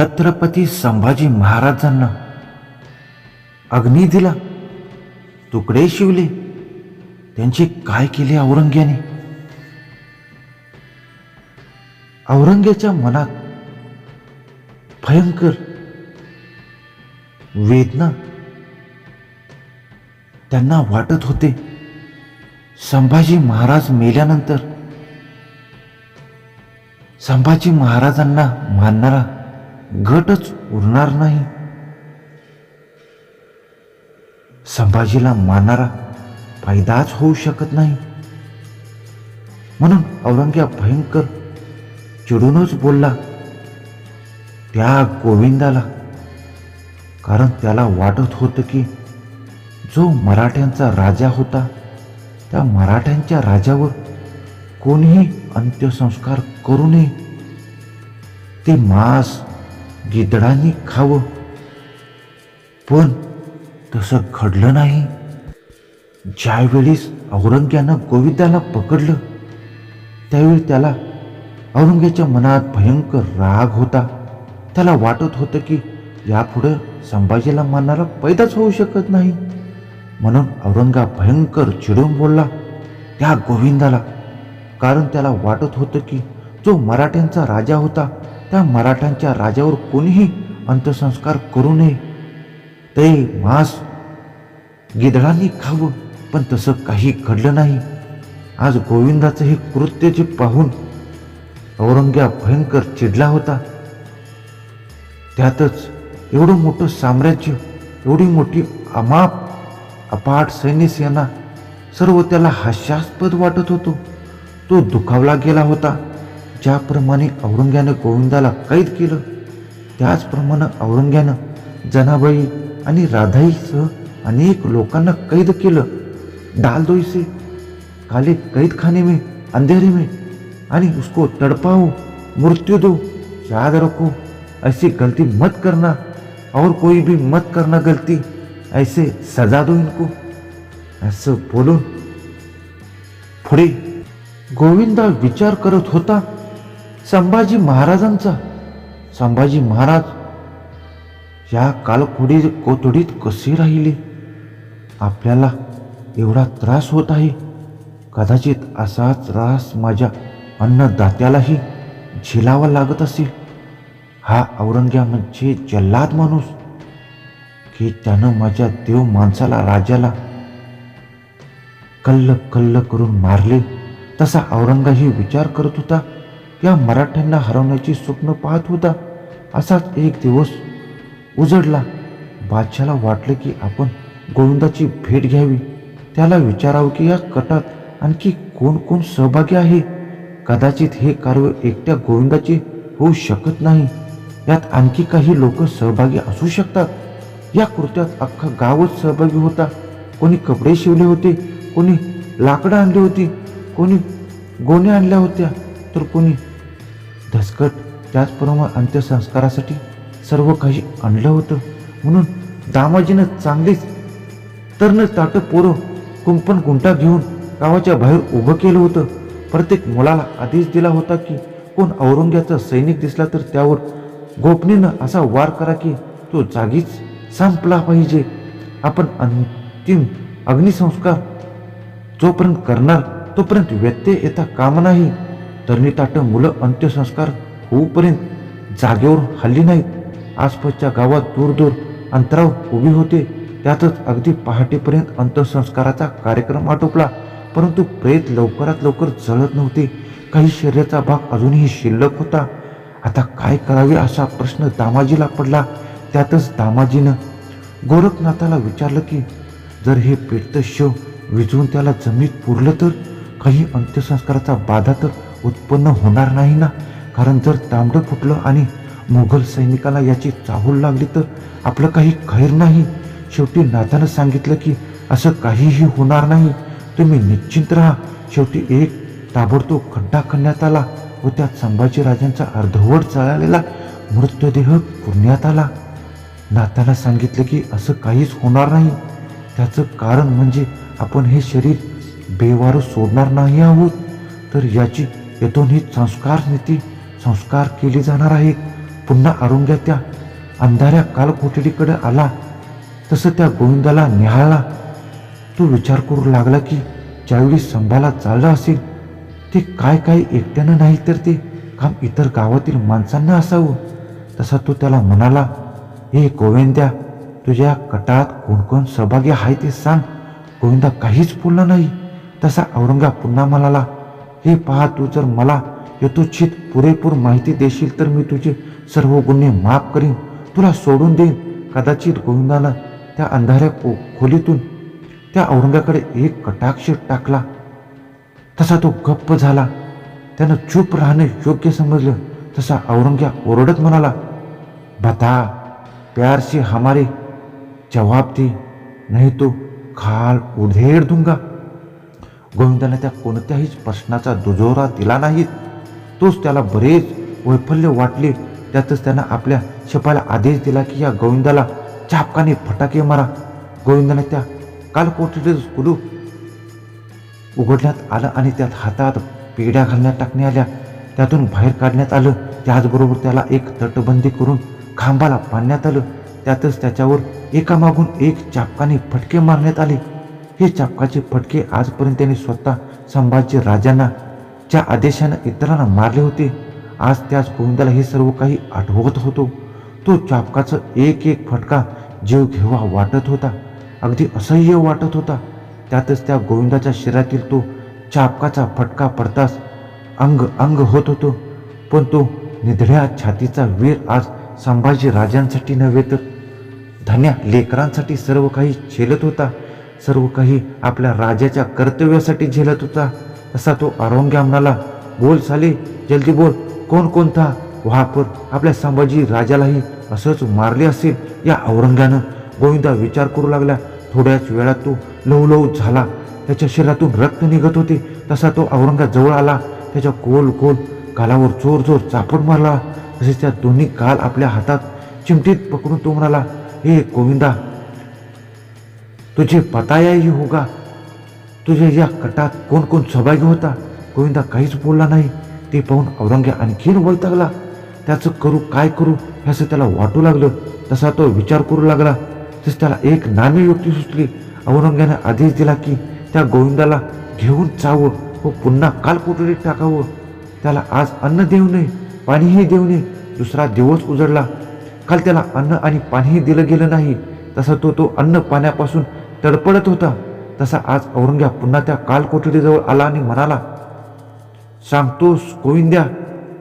छत्रपती संभाजी महाराजांना अग्नी दिला तुकडे शिवले त्यांचे काय केले औरंग्याने? औरंग्याच्या मनात भयंकर वेदना त्यांना वाटत होते. संभाजी महाराज मेल्यानंतर संभाजी महाराजांना मानणारा गटच उरणार नाही. संभाजीला मानणारा फायदाच होऊ शकत नाही. म्हणून औरंग्या भयंकर चिडूनच बोलला त्या गोविंदाला. कारण त्याला वाटत होतं की जो मराठ्यांचा राजा होता त्या मराठ्यांच्या राजावर कोणीही अंत्यसंस्कार करू नये. ते मांस गिदडांनी खावं. पण तसं घडलं नाही. ज्यावेळेस औरंग्यानं गोविंदाला पकडलं त्यावेळी त्याला औरंग्याच्या मनात भयंकर राग होता. त्याला वाटत होतं की यापुढं संभाजीला मारणारा पैदाच होऊ शकत नाही. म्हणून औरंगा भयंकर चिडून बोलला त्या गोविंदाला. कारण त्याला वाटत होतं की जो मराठ्यांचा राजा होता त्या मराठ्यांच्या राजावर कोणीही अंत्यसंस्कार करू नये. ते मांस गिधडांनी खावं पण तसं काही घडलं नाही. आज गोविंदाचं हे कृत्य जे पाहून औरंग्या भयंकर चिडला होता. त्यातच एवढं मोठं साम्राज्य एवढी मोठी अमाप अपाट सैन्य सेना सर्व त्याला हास्यास्पद वाटत होतो. तो दुखावला गेला होता. ज्याप्रमाणे औरंग्यानं गोविंदाला कैद केलं त्याचप्रमाणे औरंग्यानं जनाबाई आणि राधाईसह अनेक लोकांना कैद केलं. डाल दो इसे काले कैद खाने में अंधेरे में आणि उसको तड़पाओ मृत्यु दो याद रखो ऐसी गलती मत करना और कोई भी मत करना गलती ऐसे सजा दो इनको। असं बोलून पुढे गोविंदा विचार करत होता संभाजी महाराजांचा. संभाजी महाराज या कालखोडी कोथडीत कसे राहिले? आपल्याला एवढा त्रास होत आहे. कदाचित असा त्रास माझ्या अन्नदात्यालाही झेलावा लागत असेल. हा औरंग्या म्हणजे जल्लाद माणूस की त्यानं माझ्या देव माणसाला राजाला कल्ल कल्ल करून मारले तसा औरंगाही विचार करत होता. या मराठ्यांना हरवण्याची स्वप्न पाहत होता. असाच एक दिवस उजडला. बादशाला वाटलं की आपण गोविंदाची भेट घ्यावी. त्याला विचारावं की या कटात आणखी कोण कोण सहभागी आहे? कदाचित हे कार्य एकट्या गोविंदाचे होऊ शकत नाही. यात आणखी काही लोक सहभागी असू शकतात. या कृत्यात अख्खा गावच सहभागी होता. कोणी कपडे शिवले होते कोणी लाकडं आणली होती कोणी गोण्या आणल्या होत्या तर कोणी धसकट त्याचप्रमाणे अंत्यसंस्कारासाठी सर्व काही आणलं होतं. म्हणून दामाजीनं चांगलीच तरण ताटं पोरं कुंपण गुंटा घेऊन गावाच्या बाहेर उभं केलं होतं. प्रत्येक मुलाला आदेश दिला होता की कोण औरंग्याचा सैनिक दिसला तर त्यावर गोपनीनं असा वार करा की तो जागीच संपला पाहिजे. आपण अंतिम अग्निसंस्कार जोपर्यंत करणार तोपर्यंत व्यत्यय येता काम नाही. तरणीताटं मुलं अंत्यसंस्कार होऊपर्यंत जागेवर हल्ली नाहीत. आसपासच्या गावात दूर दूर अंतराव उभी होते. त्यातच अगदी पहाटेपर्यंत अंत्यसंस्काराचा कार्यक्रम आटोपला. परंतु प्रेत लवकरात लवकर जळत नव्हते. काही शरीराचा भाग अजूनही शिल्लक होता. आता काय करावे असा प्रश्न दामाजीला पडला. त्यातच दामाजीनं गोरखनाथाला विचारलं की जर हे पेटतं शव विझवून त्याला जमीत पुरलं तर? काही अंत्यसंस्काराचा बाधा तर उत्पन्न होणार नाही ना? कारण जर तांबडं फुटलं आणि मुघल सैनिकाला याची चाहूल लागली तर आपलं काही खैर नाही. शेवटी नाथानं सांगितलं की असं काहीही होणार नाही. तुम्ही निश्चिंत राहा. शेवटी एक ताबडतोब खड्डा खणण्यात आला व त्यात संभाजीराजांचा अर्धवट चळालेला मृतदेह पुरण्यात आला. नाथाला सांगितलं की असं काहीच होणार नाही. त्याचं कारण म्हणजे आपण हे शरीर बेवारू सोडणार नाही आहोत. तर याची येथून ही संस्कार नीती संस्कार केली जाणार आहेत. पुन्हा अरुंग्या त्या अंधाऱ्या कालकोठडीकडे आला. तसं त्या गोविंदाला निहाळला. तो विचार करू लागला की ज्यावेळी संभाला चाललं असेल ते काय काय एकट्यानं नाही तर ते काम इतर गावातील माणसांना असावं. तसा तो त्याला म्हणाला हे गोविंद्या तुझ्या कटात कोण कोण सहभागी आहे ते सांग. गोविंदा काहीच बोलला नाही. तसा औरंगा पुन्हा म्हणाला हे पहा तू जर मला यथोचित पुरेपूर माहिती देशील तर मी तुझे सर्व गुन्हे माफ करीन. तुला सोडून देईन. कदाचित गोविंदानं त्या अंधाऱ्या खो- खोलीतून त्या औरंगाकडे एक कटाक्ष टाकला. तसा तो गप्प झाला. त्यानं चूप राहणे योग्य समजलं. तसा औरंग्या ओरडत म्हणाला बता प्यार हमारे जवाब दे नाही तो खाल उधेड दूंगा. गोविंदाने त्या कोणत्याही प्रश्नाचा दुजोरा दिला नाही. तोच त्याला बरेच वैफल्य वाटले. त्यातच त्यानं आपल्या शिपायाला आदेश दिला की या गोविंदाला चापकाने फटाके मारा. गोविंदाने त्या कालकोठडीत कुलू उघडण्यात आलं आणि त्यात हातात पेड्या घालण्यात टाकण्यात आल्या. त्यातून बाहेर काढण्यात आलं. त्याचबरोबर त्याला एक तटबंदी करून खांबाला बांधण्यात आलं. त्यातच त्याच्यावर एकामागून एक चापकाने फटके मारण्यात आले. हे चापकाचे फटके आजपर्यंत त्यांनी स्वतः संभाजी राजांना ज्या आदेशानं इतरांना मारले होते आज त्याच गोविंदाला हे सर्व काही आठवत होतो. तो चापकाचं एक एक फटका जीव घेवा वाटत होता. अगदी असह्य वाटत होता. त्यातच त्या गोविंदाच्या शरीरातील तो चापकाचा फटका पडताच अंग अंग होत होतो. पण तो निधड्या छातीचा वीर आज संभाजी राजांसाठी नव्हे तर धन्या लेकरांसाठी सर्व काही झेलत होता. सर्व काही आपल्या राजाच्या कर्तव्यासाठी झेलत होता. तसा तो औरंग्या म्हणाला बोल साले जल्दी बोल. कोण कोणता? वहापूर आपल्या संभाजी राजालाही असंच मारले असेल या औरंग्यानं. गोविंदा विचार करू लागला. थोड्याच वेळात तो लवलव झाला. त्याच्या शरीरातून रक्त निघत होते. तसा तो औरंगा जवळ आला. त्याच्या गोल गोल गालावर जोर जोर चापट मारला. तसेच त्या दोन्ही काल आपल्या हातात चिमटीत पकडून तो म्हणाला हे गोविंदा तुझे पतायाही होगा। तुझ्या या कटात कोण कोण सहभागी होता? गोविंदा काहीच बोलला नाही. ते पाहून औरंग्या आणखीन वैतागला. त्याचं करू काय करू हे असं त्याला वाटू लागलं. तसा तो विचार करू लागला. तस त्याला एक नामी युक्ती सुचली. औरंग्याने आदेश दिला की त्या गोविंदाला घेऊन चावं व पुन्हा काल कोठडीत टाकावं. त्याला आज अन्न देऊ नये पाणीही देऊ नये. दुसरा दिवस उजडला. काल त्याला अन्न आणि पाणीही दिलं गेलं नाही. तसा तो तो अन्न पाण्यापासून तडपडत होता. तसा आज औरंग्या पुन्हा त्या कालकोठडीजवळ आला आणि म्हणाला सांगतोस गोविंद्या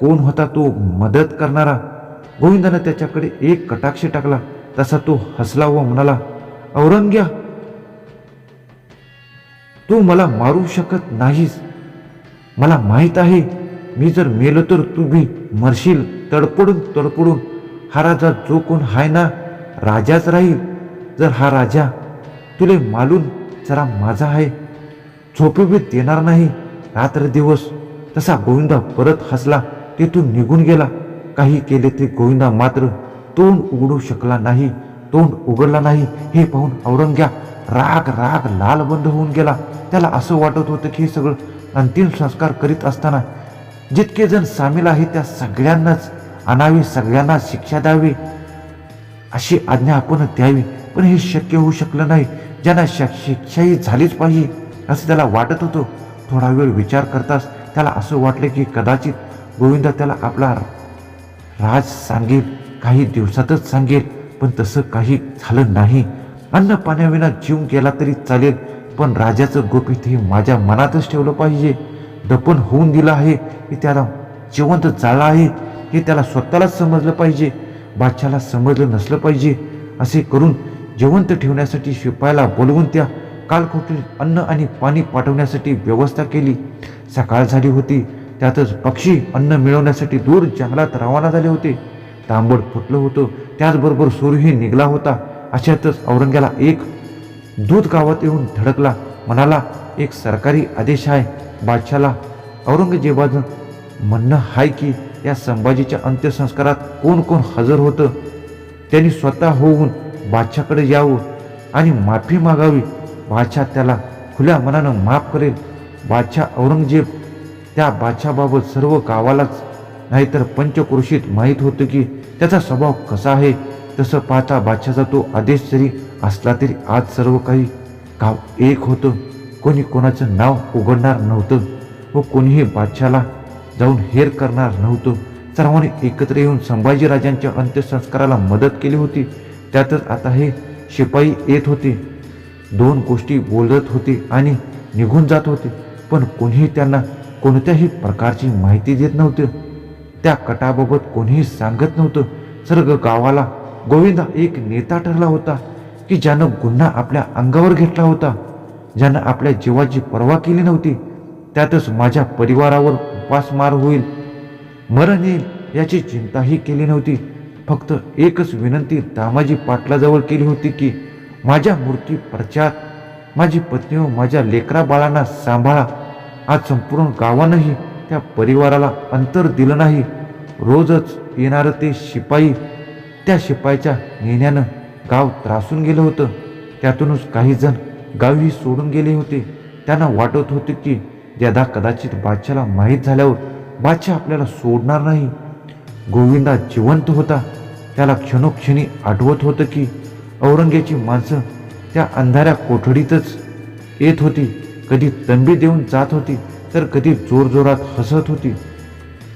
कोण होता तो मदत करणारा? गोविंदानं त्याच्याकडे एक कटाक्ष टाकला. तसा तो हसला व म्हणाला औरंग्या तू मला मारू शकत नाहीस. मला माहीत आहे मी जर मेलो तर तू बी मरशील. तडपडून तडपडून. हा राजा जो कोण हाय ना राजाच राहील. जर हा राजा तुले मालून जरा माझा आहे. झोपे देणार नाही. रात्र दिवस तसा गोविंदा परत हसला तिथून निघून गेला. काही केले ते गोविंदा मात्र तोंड उघडू शकला नाही. तोंड उघडला नाही. हे पाहून औरंग्या राग राग लाल बंद होऊन गेला. त्याला असं वाटत होतं की हे सगळं अंतिम संस्कार करीत असताना जितके जण सामील आहेत त्या सगळ्यांनाच आणावी सगळ्यांना शिक्षा द्यावी. अशी आज्ञा आपण द्यावी. पण हे शक्य होऊ शकलं नाही. ज्यांना श- शिक्षाही झालीच पाहिजे असं त्याला वाटत होतं. थोडा वेळ विचार करताच त्याला असं वाटलं की कदाचित गोविंदा त्याला आपला राज सांगेल काही दिवसातच सांगेल पण तसं काही झालं नाही. अन्न पाण्याविना जीव गेला तरी चालेल पण राजाचं गोपित हे माझ्या मनातच ठेवलं पाहिजे. दपन होऊन दिलं आहे हे त्याला जिवंत जाळं आहे हे त्याला स्वतःलाच समजलं पाहिजे. बादशाला समजलं नसलं पाहिजे असे करून जिवंत ठेवण्यासाठी शिपायाला बोलवून त्या कालकोटील अन्न आणि पाणी पाठवण्यासाठी व्यवस्था केली. सकाळ झाली होती. त्यातच पक्षी अन्न मिळवण्यासाठी दूर जंगलात रवाना झाले होते. तांबड फुटलं होतं. त्याचबरोबर सूर्यही निघला होता. अशातच औरंग्याला एक दूध गावात येऊन धडकला. म्हणाला एक सरकारी आदेश आहे. बादशाला औरंगजेबाचं म्हणणं आहे की या संभाजीच्या अंत्यसंस्कारात कोण कोण हजर होतं? त्यांनी स्वतः होऊन बादशाकडे यावं आणि माफी मागावी. बादशाह त्याला खुल्या मनानं माफ करेल. बादशाह औरंगजेब त्या बादशाबाबत सर्व गावालाच नाहीतर पंचक्रोशीत माहीत होतं की त्याचा स्वभाव कसा आहे. तसं पाहता बादशाचा तो आदेश जरी असला तरी आज सर्व काही गाव एक होतं. कोणी कोणाचं नाव उघडणार नव्हतं व कोणीही बादशाला जाऊन हेर करणार नव्हतं. सर्वांनी एकत्र येऊन संभाजीराजांच्या अंत्यसंस्काराला मदत केली होती. त्यातच आता हे शिपाई येत होते. दोन गोष्टी बोलत होते आणि निघून जात होते. पण कोणीही त्यांना कोणत्याही प्रकारची माहिती देत नव्हते. त्या कटाबाबत कोणीही सांगत नव्हतं. सर्ग गावाला गोविंदा एक नेता ठरला होता की ज्यानं गुन्हा आपल्या अंगावर घेतला होता. ज्यानं आपल्या जीवाची पर्वा केली नव्हती. त्यातच माझ्या परिवारावर उपासमार होईल. मरण येईल याची चिंताही केली नव्हती. फक्त एकच विनंती दामाजी पाटलाजवळ केली होती की माझ्या मूर्ती प्रचार माझी पत्नी व माझ्या लेकरा बाळांना सांभाळा. आज संपूर्ण गावानंही त्या परिवाराला अंतर दिलं नाही. रोजच येणारं ते शिपाई त्या शिपाईच्या नेण्यानं गाव त्रासून गेलं होतं. त्यातूनच काही जण गावही सोडून गेले होते. त्यांना वाटत होते की ज्यादा कदाचित बादशाला माहीत झाल्यावर बादशाह आपल्याला सोडणार नाही. गोविंदा जिवंत होता. त्याला क्षणोक्षणी आठवत होतं की औरंग्याची माणसं त्या अंधाऱ्या कोठडीतच येत होती. कधी तंबी देऊन जात होती तर कधी जोरजोरात हसत होती.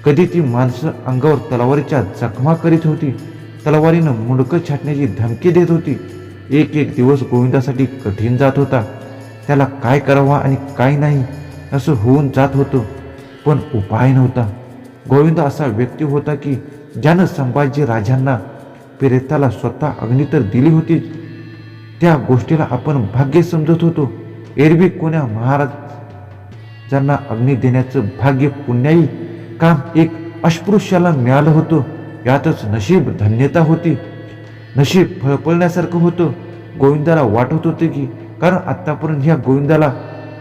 कधी ती माणसं अंगावर तलवारीच्या जखमा करीत होती. तलवारीनं मुंडकं छाटण्याची धमकी देत होती. एक एक दिवस गोविंदासाठी कठीण जात होता. त्याला काय करावा आणि काय नाही असं होऊन जात होतं. पण उपाय नव्हता. गोविंद असा व्यक्ती होता की ज्यानं संभाजी राजांना प्रेताला स्वतः अग्नी तर दिली होतीच. त्या गोष्टीला आपण भाग्य समजत होतो. एरवी कोण्या महाराज ज्यांना अग्नी देण्याचं भाग्य पुण्याई काम एक अस्पृश्याला मिळालं होतं यातच नशीब धन्यता होती. नशीब फळफळण्यासारखं होतं. गोविंदाला वाटत होते की कारण आत्तापर्यंत ह्या गोविंदाला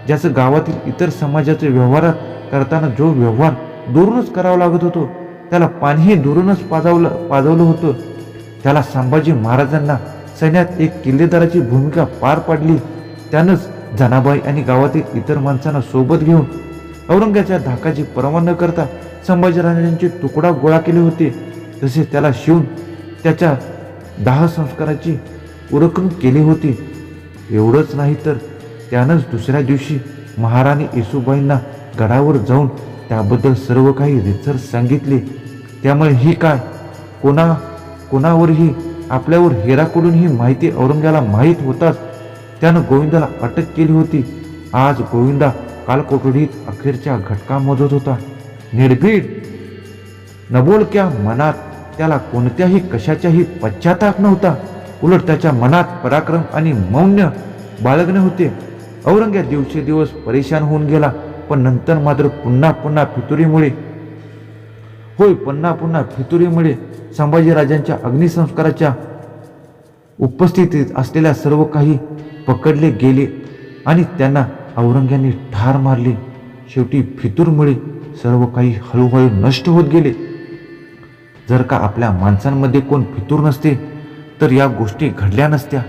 ज्याचं गावातील इतर समाजाचे व्यवहारात करताना जो व्यवहार दुरूनच करावा लागत होतो त्याला पाणीही दुरूनच पाजवलं पाजवलं होतं. त्याला संभाजी महाराजांना सैन्यात एक किल्लेदाराची भूमिका पार पाडली. त्यानंच जनाबाई आणि गावातील इतर माणसांना सोबत घेऊन औरंगाच्या धाकाची पर्वा न करता संभाजीराजांचे तुकडा गोळा केले होते. तसे त्याला शिवून त्याच्या दाह संस्काराची उरकून केली होती. एवढंच नाही तर त्यानंच दुसऱ्या दिवशी महाराणी येसुबाईंना गडावर जाऊन त्याबद्दल सर्व काही रितसर सांगितले. त्यामुळे ही काय? कोणा कोणावरही आपल्यावर हेराकडून ही माहिती औरंग्याला माहीत होताच. त्यानं गोविंदाला अटक केली होती. आज गोविंदा कालकोठडीत अखेरच्या घटका मोजत होता. निर्भीड! नबोलक्या मनात त्याला कोणत्याही कशाच्याही पश्चाताप नव्हता. उलट त्याच्या मनात पराक्रम आणि मौन्य बाळगणे होते. औरंग्या दिवसेदिवस परेशान होऊन गेला पण नंतर मात्र पुन्हा पुन्हा फितुरीमुळे. होय पुन्हा पुन्हा फितुरीमुळे. संभाजीराजांच्या अग्निसंस्काराच्या उपस्थितीत असलेल्या सर्व काही पकडले गेले आणि त्यांना औरंग्याने ठार मारले. शेवटी फितूरमुळे सर्व काही हळूहळू नष्ट होत गेले. जर का आपल्या माणसांमध्ये कोण फितूर नसते तर या गोष्टी घडल्या नसत्या.